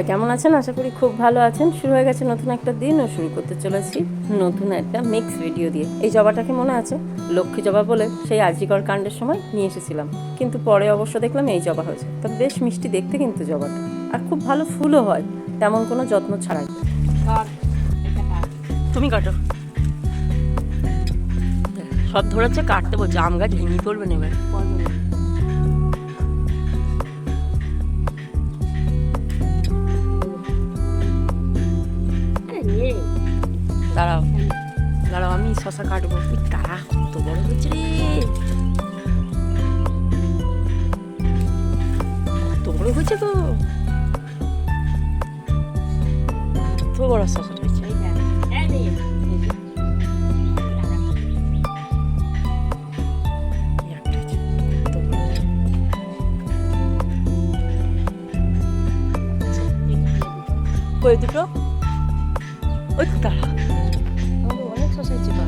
সবাই কেমন আছেন? আশা করি খুব ভালো আছেন। শুরু হয়ে গেছে নতুন একটা দিন ও শুরু করতে চলেছি নতুন একটা মিক্স ভিডিও দিয়ে। এই জবাটাকে মনে আছে? লক্ষ্মী জবা বলে সেই আজিকর কাণ্ডের সময় নিয়ে এসেছিলাম। কিন্তু পরে অবশ্য দেখলাম এই জবা হয়েছে। তবে বেশ মিষ্টি দেখতে কিন্তু জবাটা। আর খুব ভালো ফুলও হয় তেমন কোনো যত্ন ছাড়াই। তুমি কাটো। সব ধরেছে কাটতে বলছে। আম গাছ ভেঙে পড়বে না। দাঁড়াও। দাঁড়াও, আমি শশা কাটবো। তারা কত বড় হচ্ছে রে। কত বড় হয়েছে তো কত বড় শশাটা হয়েছে। কই দুটো? ওই তো দাঁড়া। আমাদের তো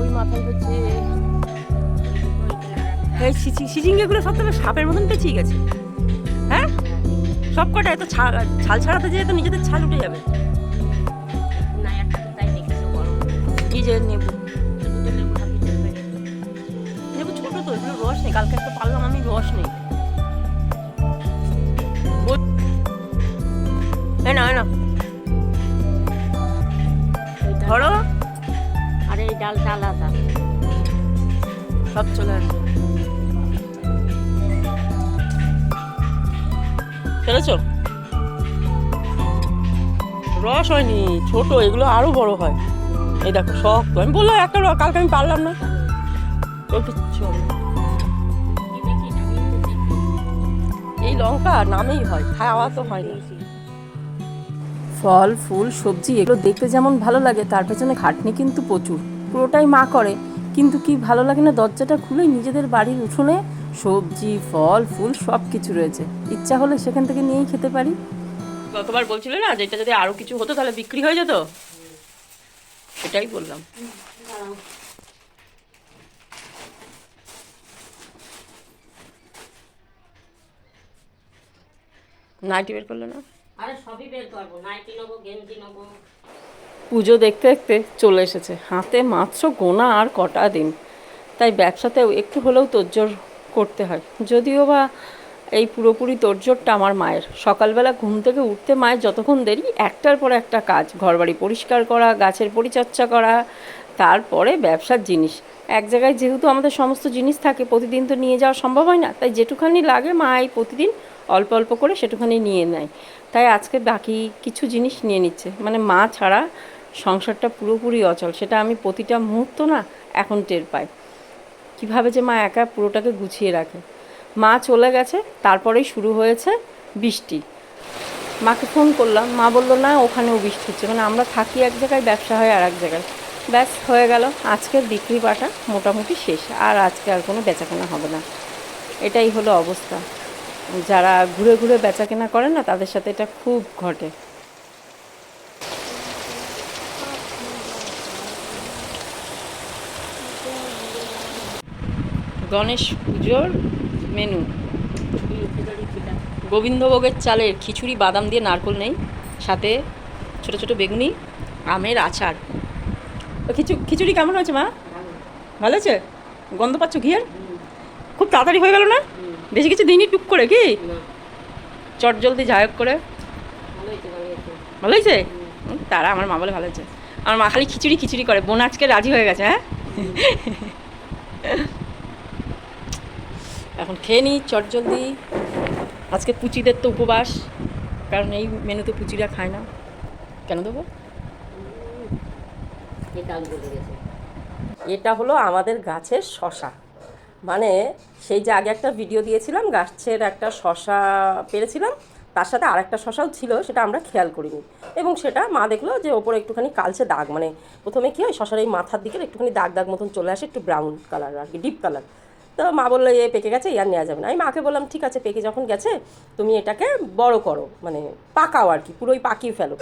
ওই মাথায় হচ্ছে এই সিচি, সিচিঙ্গাগুলো সব তবে সাপের মতন পেঁচিয়ে গেছে। হ্যাঁ? সব কটা এত ছাল ছাড়াতে যেয়ে তো নিজেদের ছাল উঠে যাবে। যে নেবু নেবু ছোট তো এগুলো রস নেই। কালকে একটা পারলাম, আমি রস নেই। না না। ধরো। আর এই ডালটা আলাদা। সব চলে আসবে। পেরেছ রস হয়নি, ছোট, এগুলো আরও বড় হয়। এই দেখো, শক্ত। আমি বললাম একটা কালকে আমি পারলাম না। এই লঙ্কা নামেই হয়, খাওয়া তো হয় না ফল, ফুল, সবজি, এগুলো দেখতে যেমন ভালো লাগে, তার পেছনে খাটনি কিন্তু প্রচুর। পুরোটাই মা করে, কিন্তু কি ভালো লাগে না দরজাটা খুলেই নিজেদের বাড়ির উঠোনে সবজি, ফল, ফুল সব কিছু রয়েছে। ইচ্ছা হলে সেখান থেকে নিয়েই খেতে পারি। গতবার বলছিলে না যেটা যদি আরও কিছু হতো তাহলে বিক্রি হয়ে যেত? সেটাই বললাম। নাইটি বের করল না? পুজো দেখতে দেখতে চলে এসেছে। হাতে মাত্র গোনা আর কটা দিন। তাই ব্যবসাতেও একটু হলেও তোড়জোড় করতে হয়। যদিও বা এই পুরোপুরি তোড়জোড়টা আমার মায়ের। সকালবেলা ঘুম থেকে উঠতে মায়ের যতক্ষণ দেরি, একটার পর একটা কাজ। ঘরবাড়ি পরিষ্কার করা, গাছের পরিচর্যা করা, তারপরে ব্যবসার জিনিস। এক জায়গায় যেহেতু আমাদের সমস্ত জিনিস থাকে, প্রতিদিন তো নিয়ে যাওয়া সম্ভব হয় না। তাই যেটুখানি লাগে মা এই প্রতিদিন অল্প অল্প করে সেটুখানি নিয়ে নেয়। তাই আজকে বাকি কিছু জিনিস নিয়ে নিচ্ছে। মানে মা ছাড়া সংসারটা পুরোপুরি অচল। সেটা আমি প্রতিটা মুহূর্ত না এখন টের পাই। কীভাবে যে মা একা পুরোটাকে গুছিয়ে রাখে। মা চলে গেছে, তারপরেই শুরু হয়েছে বৃষ্টি। মাকে ফোন করলাম। মা বলল, না, ওখানেও বৃষ্টি হচ্ছে। মানে আমরা থাকি এক জায়গায়, ব্যবসা হয় আর এক জায়গায়। ব্যাস, হয়ে গেল। আজকের বিক্রি বাটা মোটামুটি শেষ। আর আজকে আর কোনো বেচাকেনা হবে না। এটাই হলো অবস্থা। যারা ঘুরে ঘুরে বেচাকেনা করে না, তাদের সাথে এটা খুব ঘটে। গণেশ পুজোর মেনু গোবিন্দভোগের চালের খিচুড়ি, বাদাম দিয়ে নারকোল নেই, সাথে ছোট ছোট বেগুনি, আমের আচার। খিচুড়ি কেমন হয়েছে মা? ভালো আছে গন্ধ পাচ্ছ ঘিয়ের? খুব তাড়াতাড়ি হয়ে গেল না? বেশি কিছু দিনই টুক করে কি? চট জলদি যায়ক করে। ভালো হয়েছে? তারা আমার মা বলে ভালো হয়েছে। আমার মা খালি খিচুড়ি খিচুড়ি করে। বোন আজকে রাজি হয়ে গেছে হ্যাঁ? এখন খেয়ে নিই চট জলদি। আজকে পুচিদের তো উপবাস কারণ এই মেনুতে পুচিরা খায় না। কেন দেবো? এটা হলো আমাদের গাছের শশা। মানে সেই যে আগে একটা ভিডিও দিয়েছিলাম, গাছের একটা শশা পেরেছিলাম, তার সাথে আর একটা শশাও ছিল, সেটা আমরা খেয়াল করিনি। এবং সেটা মা দেখল যে ওপরে একটুখানি কালচে দাগ মানে প্রথমে কী হয়, শশার এই মাথার দিকে একটুখানি দাগ দাগ মতন চলে আসে, একটু ব্রাউন কালার আর কি ডিপ কালার তো মা বলল, এ পেকে গেছে ইয়ার নেওয়া যাবে না। আমি মাকে বললাম, ঠিক আছে, পেকে যখন গেছে, তুমি এটাকে বড় করো মানে পাকাও আর কি, পুরোই পাকিয়ে ফেলো।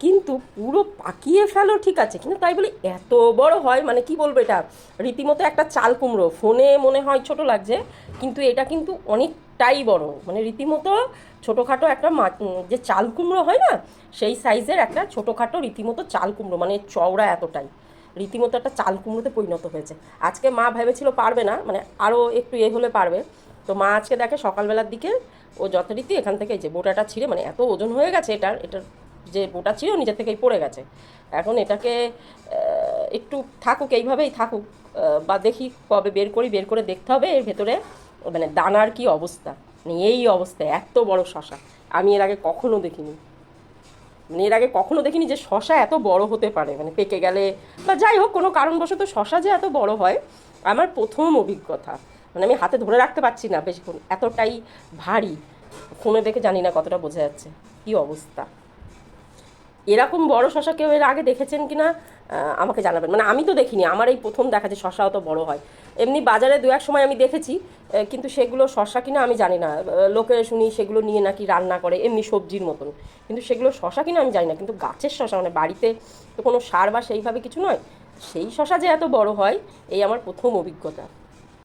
কিন্তু পুরো পাকিয়ে ফেলো, ঠিক আছে? কিন্তু তাই বলি এত বড় হয় মানে কি বলব এটা? রীতিমতো একটা চাল কুমড়ো। ফোনে মনে হয় ছোট লাগছে, কিন্তু এটা কিন্তু অনেকটাই বড়। মানে রীতিমতো ছোটোখাটো একটা মা- যে চাল কুমড়ো হয় না, সেই সাইজের একটা ছোটোখাটো রীতিমতো চাল কুমড়ো মানে চওড়া এতটাই। রীতিমতো একটা চাল কুমড়োতে পরিণত হয়েছে। আজকে মা ভেবেছিল পারবে না মানে আরও একটু এ হলে পারবে। তো মা আজকে দেখে সকালবেলার দিকে ও যথারীতি এখান থেকে যে বোটাটা ছিঁড়ে মানে এত ওজন হয়ে গেছে এটার এটার যে বোটা ছিল নিজে থেকেই পড়ে গেছে। এখন এটাকে একটু থাকুক, এইভাবেই থাকুক বা দেখি কবে বের করি, বের করে দেখতে হবে, এর ভেতরে মানে দানার কি অবস্থা? মানে এই অবস্থা, এত বড় শশা। আমি এর আগে কখনো দেখিনি। মানে এর আগে কখনো দেখিনি যে শশা এত বড় হতে পারে। মানে পেকে গেলে বা যাই হোক, কোনো কারণবশত শশা যে এত বড় হয়, আমার প্রথম অভিজ্ঞতা। মানে আমি হাতে ধরে রাখতে পারছি না, বেশিক্ষণ। এতটাই ভারী। ফোনে দেখে জানি না কতটা বোঝা যাচ্ছে। কি অবস্থা? এরকম বড় শশা কেউ এর আগে দেখেছেন কি না আমাকে জানাবেন। মানে আমি তো দেখিনি, আমার এই প্রথম দেখা যে শশা অত বড় হয়। এমনি বাজারে দু এক সময় আমি দেখেছি কিন্তু সেগুলো শশা কিনা আমি জানি না। লোকে শুনি সেগুলো নিয়ে নাকি রান্না করে, এমনি সবজির মতন। কিন্তু সেগুলো শশা কিনা আমি জানি না, কিন্তু গাছের শশা মানে বাড়িতে তো কোনো সার বা সেইভাবে কিছু নয়। সেই শশা যে এত বড় হয়, এই আমার প্রথম অভিজ্ঞতা।